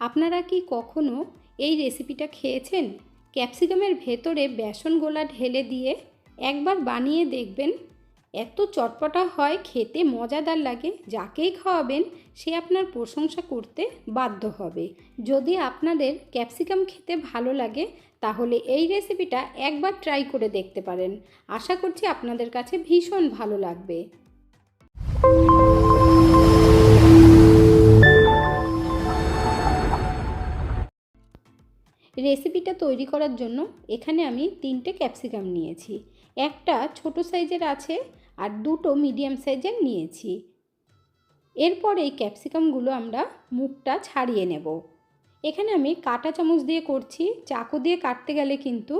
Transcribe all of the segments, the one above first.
আপনারা কি কখনো এই রেসিপিটা খেয়েছেন? ক্যাপসিকামের ভেতরে বেসন গোলা ঢেলে দিয়ে একবার বানিয়ে দেখবেন। এত চটপটা হয়, খেতে মজাদার লাগে, যাকেই খাওয়াবেন সে আপনার প্রশংসা করতে বাধ্য হবে। যদি আপনাদের ক্যাপসিকাম খেতে ভালো লাগে, তাহলে এই রেসিপিটা একবার ট্রাই করে দেখতে পারেন। আশা করছি আপনাদের কাছে ভীষণ ভালো লাগবে। রেসিপিটা তৈরি করার জন্য এখানে আমি তিনটে ক্যাপসিকাম নিয়েছি। একটা ছোট সাইজের আছে আর দুটো মিডিয়াম সাইজের নিয়েছি। এরপর এই ক্যাপসিকামগুলো আমরা মুখটা ছাড়িয়ে নেব। এখানে আমি কাঁটা চামচ দিয়ে করছি। চাকু দিয়ে কাটতে গেলে কিন্তু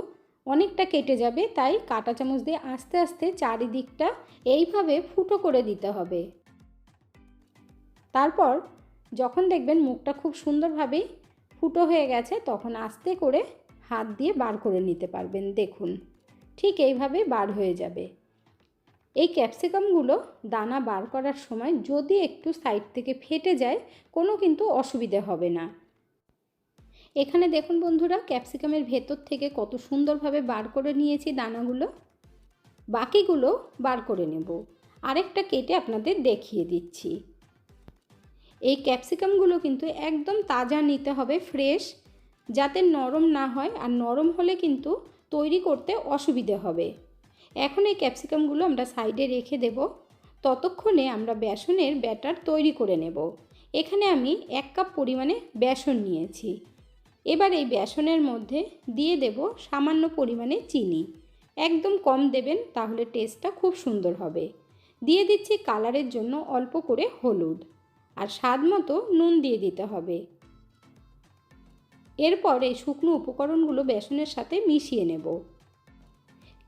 অনেকটা কেটে যাবে, তাই কাঁটা চামচ দিয়ে আস্তে আস্তে চারিদিকটা এইভাবে ফুটো করে দিতে হবে। তারপর যখন দেখবেন মুখটা খুব সুন্দরভাবে ফুটো হয়ে গেছে, তখন আস্তে করে হাত দিয়ে বার করে নিতে পারবেন। দেখুন, ঠিক এইভাবে বার হয়ে যাবে। এই ক্যাপসিকামগুলো দানা বার করার সময় যদি একটু সাইড থেকে ফেটে যায়, কোনো কিন্তু অসুবিধে হবে না। এখানে দেখুন বন্ধুরা, ক্যাপসিকামের ভেতর থেকে কত সুন্দরভাবে বার করে নিয়েছি দানাগুলো। বাকিগুলো বার করে নেব। আরেকটা কেটে আপনাদের দেখিয়ে দিচ্ছি। এই ক্যাপসিকামগুলো কিন্তু একদম তাজা নিতে হবে ফ্রেশ যাতে নরম না হয় আর নরম হলে কিন্তু তৈরি করতে অসুবিধে হবে। এখন এই ক্যাপসিকামগুলো আমরা সাইডে রেখে দেব। ততক্ষণে আমরা বেসনের ব্যাটার তৈরি করে নেব। এখানে আমি এক কাপ পরিমাণে বেসন নিয়েছি। এবার এই বেসনের মধ্যে দিয়ে দেব সামান্য পরিমাণে চিনি। একদম কম দেবেন, তাহলে টেস্টটা খুব সুন্দর হবে। দিয়ে দিচ্ছি কালারের জন্য অল্প করে হলুদ। আর স্বাদ মতো নুন দিয়ে দিতে হবে। এরপর এই শুকনো উপকরণগুলো বেসনের সাথে মিশিয়ে নেব।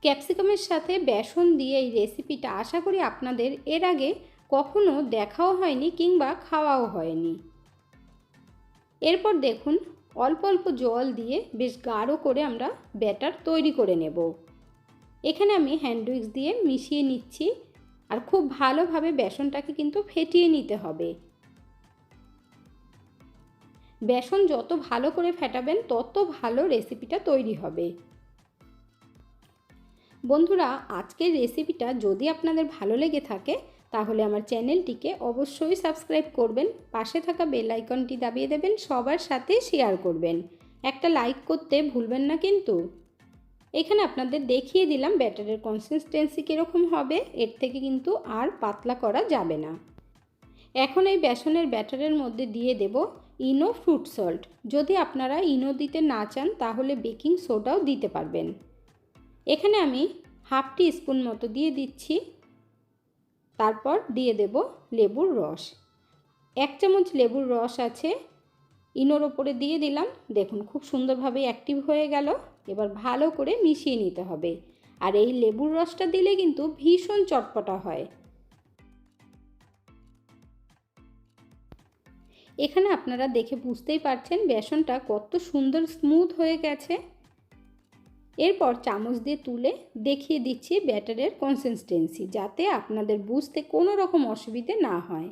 ক্যাপসিকামের সাথে বেসন দিয়ে এই রেসিপিটা আশা করি আপনাদের এর আগে কখনো দেখাও হয়নি কিংবা খাওয়াও হয়নি। এরপর দেখুন, অল্প অল্প জল দিয়ে বেশ গাঢ় করে আমরা ব্যাটার তৈরি করে নেব। এখানে আমি হ্যান্ডউইক্স দিয়ে মিশিয়ে নিচ্ছি আর খুব ভালোভাবে বেসনটাকে কিন্তু ফেটিয়ে নিতে হবে। বেসন যত ভালো করে ফেটাবেন, তত ভালো রেসিপিটা তৈরি হবে। বন্ধুরা, আজকের রেসিপিটা যদি আপনাদের ভালো লেগে থাকে, তাহলে আমার চ্যানেলটিকে অবশ্যই সাবস্ক্রাইব করবেন, পাশে থাকা বেল আইকনটি দাবিয়ে দেবেন, সবার সাথে শেয়ার করবেন। একটা লাইক করতে ভুলবেন না কিন্তু। এখানে আপনাদের দেখিয়ে দিলাম ব্যাটারের কনসিস্টেন্সি কীরকম হবে, এর থেকে কিন্তু আর পাতলা করা যাবে না। এখন এই বেসনের ব্যাটারের মধ্যে দিয়ে দেব ইনো ফ্রুট সল্ট। যদি আপনারা ইনো দিতে না চান, তাহলে বেকিং সোডাও দিতে পারবেন। এখানে আমি হাফ টি স্পুন মতো দিয়ে দিচ্ছি। তারপর দিয়ে দেব লেবুর রস। এক চামচ লেবুর রস আছে, ইনোর ওপরে দিয়ে দিলাম। দেখুন, খুব সুন্দরভাবে অ্যাক্টিভ হয়ে গেল। এবার ভালো করে মিশিয়ে নিতে হবে। আর এই লেবুর রসটা দিলে কিন্তু ভীষণ চটপটা হয়। এখানে আপনারা দেখে বুঝতেই পারছেন বেসনটা কত সুন্দর স্মুথ হয়ে গেছে। এরপর চামচ দিয়ে তুলে দেখিয়ে দিচ্ছি ব্যাটারের কনসিস্টেন্সি যাতে আপনাদের বুঝতে কোনো রকম অসুবিধে না হয়।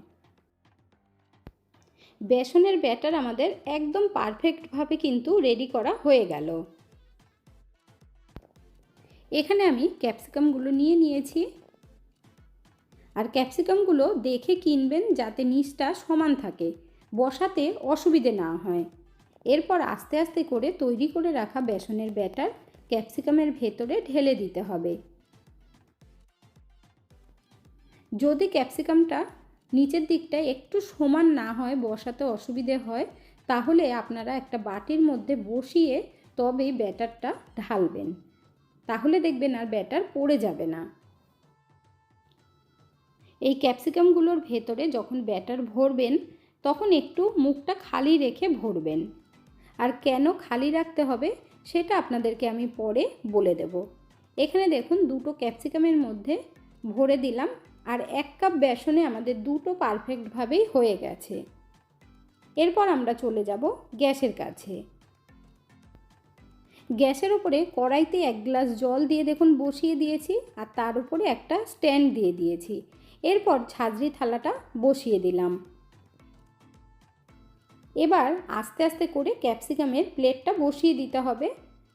বেসনের ব্যাটার আমাদের একদম পারফেক্টভাবে কিন্তু রেডি করা হয়ে গেল। এখানে আমি ক্যাপসিকামগুলো নিয়ে নিয়েছি। আর ক্যাপসিকামগুলো দেখে কিনবেন যাতে নিচটা সমান থাকে। বসাতে অসুবিধে না হয়। এরপর আস্তে আস্তে করে তৈরি করে রাখা বেসনের ব্যাটার ক্যাপসিকামের ভেতরে ঢেলে দিতে হবে। যদি ক্যাপসিকামটা নিচের দিকটা একটু সমান না হয়, বসাতে অসুবিধে হয়, তাহলে আপনারা একটা বাটির মধ্যে বসিয়ে তবেই ব্যাটারটা ঢালবেন। তাহলে দেখবেন আর ব্যাটার পড়ে যাবে না। এই ক্যাপসিকামগুলোর ভেতরে যখন ব্যাটার ভরবেন তখন একটু মুখটা খালি রেখে ভরবেন। আর কেন খালি রাখতে হবে সেটা আপনাদেরকে আমি পরে বলে দেব। এখানে দেখুন দুটো ক্যাপসিকামের মধ্যে ভরে দিলাম আর এক কাপ বেসনে আমাদের দুটো পারফেক্টভাবেই হয়ে গেছে। এরপর আমরা চলে যাব গ্যাসের কাছে। গ্যাসের উপরে কড়াইতে এক গ্লাস জল দিয়ে দেখুন বসিয়ে দিয়েছি আর তার উপরে একটা স্ট্যান্ড দিয়ে দিয়েছি। এরপর ঝাঁঝরি থালাটা বসিয়ে দিলাম। এবার আস্তে আস্তে করে ক্যাপসিকামের প্লেটটা বসিয়ে দিতে হবে।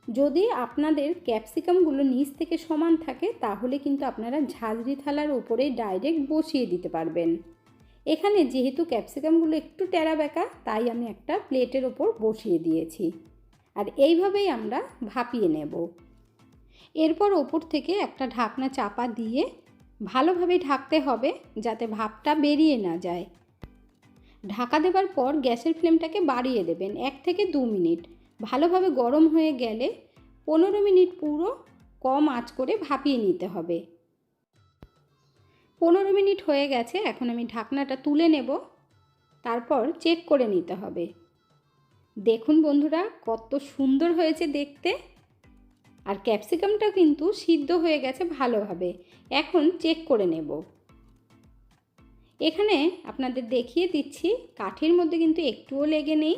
যদি আপনাদের ক্যাপসিকামগুলো নিচ থেকে সমান থাকে, তাহলে কিন্তু আপনারা ঝাঁঝরি থালার উপরে ডাইরেক্ট বসিয়ে দিতে পারবেন। এখানে যেহেতু ক্যাপসিকামগুলো একটু টেরা বেঁকা তাই আমি একটা প্লেটের ওপর বসিয়ে দিয়েছি। আর এইভাবেই আমরা ভাপিয়ে নেব। এরপর ওপর থেকে একটা ঢাকনা চাপা দিয়ে ভালোভাবে ঢাকতে হবে, যাতে ভাপটা বেরিয়ে না যায়। ঢাকা দেবার পর গ্যাসের ফ্লেমটাকে বাড়িয়ে দেবেন এক থেকে দু মিনিট। ভালোভাবে গরম হয়ে গেলে পনেরো মিনিট পুরো কম আঁচ করে ভাপিয়ে নিতে হবে। পনেরো মিনিট হয়ে গেছে, এখন আমি ঢাকনাটা তুলে নেব। তারপর চেক করে নিতে হবে। দেখুন বন্ধুরা, কত সুন্দর হয়েছে দেখতে। আর ক্যাপসিকামটা কিন্তু সিদ্ধ হয়ে গেছে ভালোভাবে। এখন চেক করে নেব। এখানে আপনাদের দেখিয়ে দিচ্ছি, কাঠের মধ্যে কিন্তু একটুও লেগে নেই।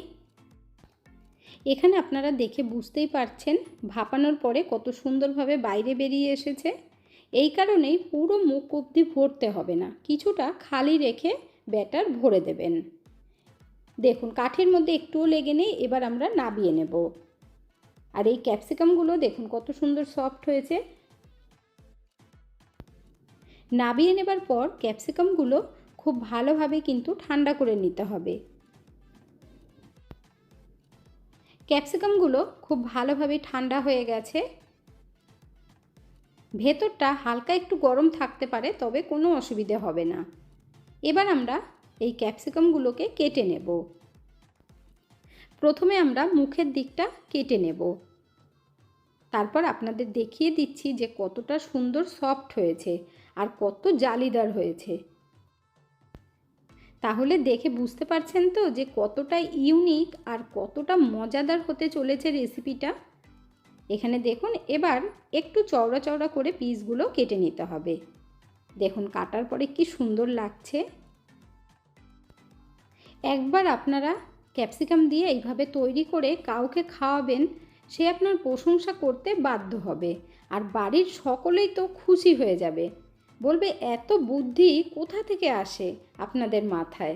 এখানে আপনারা দেখে বুঝতেই পারছেন ভাপানোর পরে কত সুন্দরভাবে বাইরে বেরিয়ে এসেছে। এই কারণেই পুরো মুখ অবধি ভরতে হবে না, কিছুটা খালি রেখে ব্যাটার ভরে দেবেন। দেখুন, কাঠের মধ্যে একটুও লেগে নেই, এবার আমরা নাবিয়ে নেব। আর এই ক্যাপসিকামগুলো দেখুন, কত সুন্দর সফট হয়েছে। নাবিয়ে নেবার পর ক্যাপসিকামগুলো খুব ভালোভাবে কিন্তু ঠান্ডা করে নিতে হবে। ক্যাপসিকামগুলো খুব ভালোভাবে ঠান্ডা হয়ে গেছে। ভেতরটা হালকা একটু গরম থাকতে পারে, তবে কোনো অসুবিধে হবে না। এবার আমরা এই ক্যাপসিকামগুলোকে কেটে নেব। প্রথমে আমরা মুখের দিকটা কেটে নেব। তারপর আপনাদের দেখিয়ে দিচ্ছি যে কতটা সুন্দর সফট হয়েছে আর কত জালিদার হয়েছে। তাহলে দেখে বুঝতে পারছেন তো যে কতটা ইউনিক আর কতটা মজাদার হতে চলেছে রেসিপিটা এখানে দেখুন, এবার একটু চওড়া চওড়া করে পিসগুলো কেটে নিতে হবে। দেখুন, কাটার পরে কি সুন্দর লাগছে। একবার আপনারা ক্যাপসিকাম দিয়ে এইভাবে তৈরি করে কাউকে খাওয়াবেন, সে আপনার প্রশংসা করতে বাধ্য হবে। আর বাড়ির সকলেই তো খুশি হয়ে যাবে। বলবে, এত বুদ্ধি কোথা থেকে আসে আপনাদের মাথায়?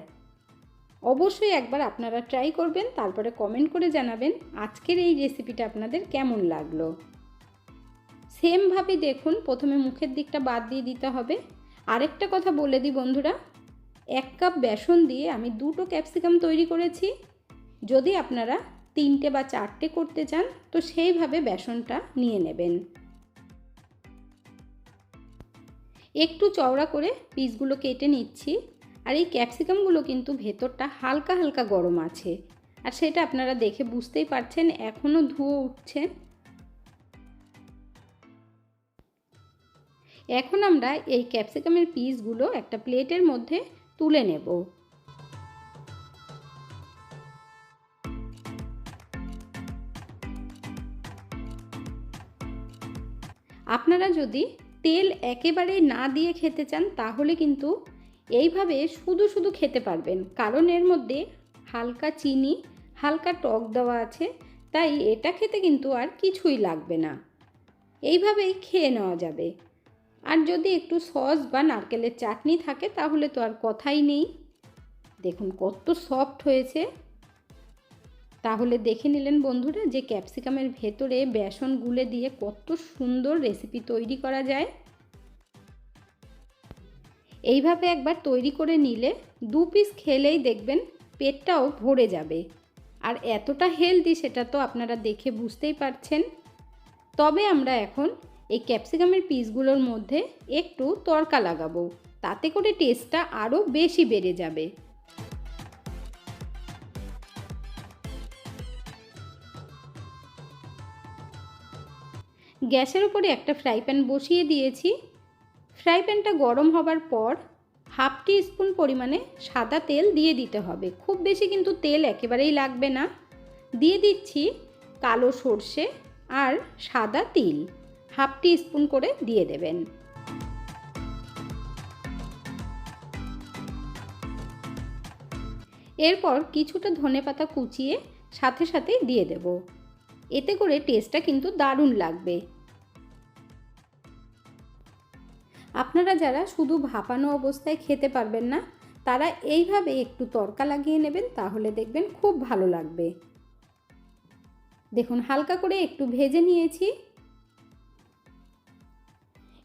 অবশ্যই একবার আপনারা ট্রাই করবেন, তারপরে কমেন্ট করে জানাবেন আজকের এই রেসিপিটা আপনাদের কেমন লাগল। সেমভাবে দেখুন, প্রথমে মুখের দিকটা বাদ দিয়ে দিতে হবে। আরেকটা কথা বলে দিই বন্ধুরা, এক কাপ বেসন দিয়ে আমি দুটো ক্যাপসিকাম তৈরি করেছি। যদি আপনারা তিনটে বা চারটে করতে চান, তো সেইভাবে বেসনটা নিয়ে নেবেন। একটু চওড়া করে পিসগুলো কেটে নিচ্ছি। আর এই ক্যাপসিকামগুলো কিন্তু ভেতরটা হালকা হালকা গরম আছে। আর সেটা আপনারা দেখে বুঝতেই পারছেন এখনও ধুয়ো উঠছে। এখন আমরা এই ক্যাপসিকামের পিসগুলো একটা প্লেটের মধ্যে তুলে নেব। আপনারা যদি তেল একেবারেই না দিয়ে খেতে চান, তাহলে কিন্তু এইভাবে শুধু শুধু খেতে পারবেন। কারণ এর মধ্যে হালকা চিনি, হালকা টক দেওয়া আছে, তাই এটা খেতে কিন্তু আর কিছুই লাগবে না। এইভাবেই খেয়ে নেওয়া যাবে। আর যদি একটু সস বা নারকেলের চাটনি থাকে, তাহলে তো আর কথাই নেই। দেখুন কত সফট হয়েছে। তাহলে দেখে নিলেন বন্ধুরা যে ক্যাপসিকামের ভেতরে বেসন গুলে দিয়ে কত সুন্দর রেসিপি তৈরি করা যায়। এইভাবে একবার তৈরি করে নিলে দু পিস খেলেই দেখবেন পেটটাও ভরে যাবে। আর এতটা হেলদি সেটা তো আপনারা দেখে বুঝতেই পারছেন। তবে আমরা এখন এই ক্যাপসিকামের পিসগুলোর মধ্যে একটু তরকা লাগাবো, তাতে করে টেস্টটা আরও বেশি বেড়ে যাবে। গ্যাসের উপরে একটা ফ্রাই প্যান বসিয়ে দিয়েছি। ফ্রাই প্যানটা গরম হবার পর হাফ টি স্পুন পরিমাণে সাদা তেল দিয়ে দিতে হবে। খুব বেশি কিন্তু তেল একেবারেই লাগবে না। দিয়ে দিচ্ছি কালো সর্ষে আর সাদা তিল। হাফ টি স্পুন করে দিয়ে দেবেন। এরপর কিছুটা ধনে পাতা কুচিয়ে সাথে সাথেই দিয়ে দেব। এতে করে টেস্টটা কিন্তু দারুণ লাগবে। আপনারা যারা শুধু ভাপানো অবস্থায় খেতে পারবেন না, তারা এইভাবে একটু তরকা লাগিয়ে নেবেন, তাহলে দেখবেন খুব ভালো লাগবে। দেখুন, হালকা করে একটু ভেজে নিয়েছি।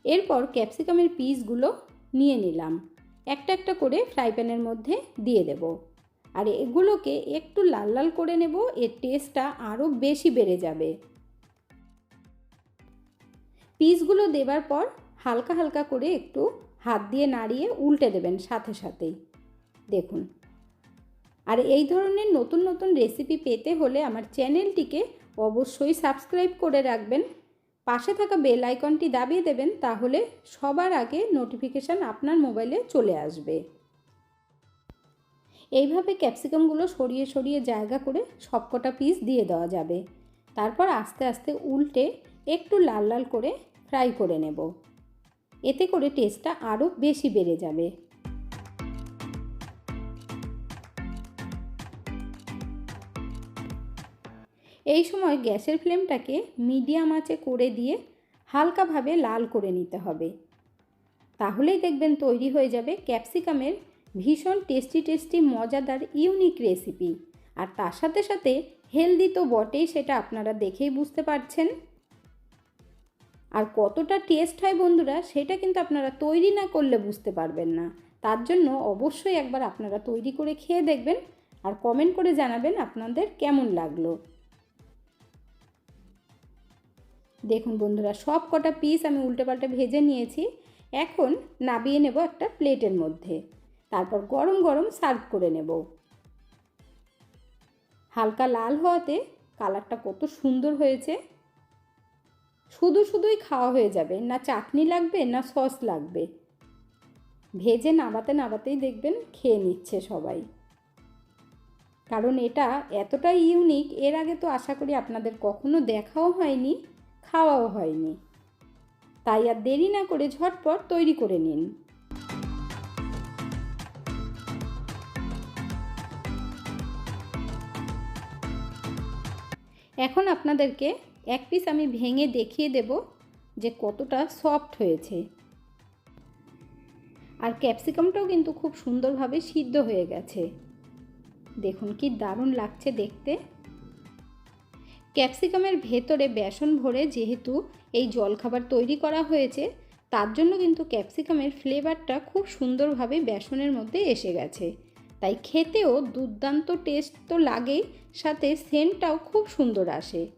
এরপর ক্যাপসিকামের পিসগুলো নিয়ে নিলাম। একটা একটা করে ফ্রাই প্যানের মধ্যে দিয়ে দেব। আর এগুলোকে একটু লাল লাল করে নেব, এর টেস্টটা আরও বেশি বেড়ে যাবে। পিসগুলো দেবার পর হালকা হালকা করে একটু হাত দিয়ে নাড়িয়ে উল্টে দেবেন সাথে সাথেই। দেখুন। আর এই ধরনের নতুন নতুন রেসিপি পেতে হলে আমার চ্যানেলটিকে অবশ্যই সাবস্ক্রাইব করে রাখবেন। পাশে থাকা বেল আইকনটি দাবিয়ে দেবেন তাহলে সবার আগে নোটিফিকেশান আপনার মোবাইলে চলে আসবে। এইভাবে ক্যাপসিকামগুলো সরিয়ে সরিয়ে জায়গা করে সবকটা পিস দিয়ে দেওয়া যাবে। তারপর আস্তে আস্তে উল্টে একটু লাল লাল করে ফ্রাই করে নেব। এতে করে টেস্টটা আরও বেশি বেড়ে যাবে। এই সময় গ্যাসের ফ্লেমটাকে মিডিয়াম আঁচে করে দিয়ে হালকাভাবে লাল করে নিতে হবে। তাহলেই দেখবেন তৈরি হয়ে যাবে ক্যাপসিকামের ভীষণ টেস্টি টেস্টি মজাদার ইউনিক রেসিপি। আর তার সাথে সাথে হেলদি তো বটেই সেটা আপনারা দেখেই বুঝতে পারছেন। আর কতটা টেস্ট হয় বন্ধুরা, সেটা কিন্তু আপনারা তৈরি না করলে বুঝতে পারবেন না। তার জন্য অবশ্যই একবার আপনারা তৈরি করে খেয়ে দেখবেন আর কমেন্ট করে জানাবেন আপনাদের কেমন লাগল। দেখুন বন্ধুরা, সব কটা পিস আমি উল্টে পাল্টে ভেজে নিয়েছি। এখন নাবিয়ে নেব একটা প্লেটের মধ্যে। তারপর গরম গরম সার্ভ করে নেব। হালকা লাল হওয়াতে কালারটা কত সুন্দর হয়েছে। শুধু শুধুই খাওয়া হয়ে যাবে, না চাটনি লাগবে, না সস লাগবে। ভেজে নাবাতে নাবাতেই দেখবেন খেয়ে নিচ্ছে সবাই। কারণ এটা এতটাই ইউনিক এর আগে তো আশা করি আপনাদের কখনো দেখাও হয়নি, খাওয়াও হয়নি। তাই আর দেরি না করে ঝটপট তৈরি করে নিন। এখন আপনাদেরকে এক পিস আমি ভেঙে দেখিয়ে দেব যে কতটা সফট হয়েছে। আর ক্যাপসিকামটাও কিন্তু খুব সুন্দরভাবে সিদ্ধ হয়ে গেছে। দেখুন কি দারুণ লাগছে দেখতে। ক্যাপসিকামের ভেতরে বেসন ভরে যেহেতু এই জলখাবার তৈরি করা হয়েছে, তার জন্য কিন্তু ক্যাপসিকামের ফ্লেভারটা খুব সুন্দরভাবে বেসনের মধ্যে এসে গেছে। তাই খেতেও দুর্দান্ত টেস্ট তো লাগেই, সাথে সেন্টটাও খুব সুন্দর আসে।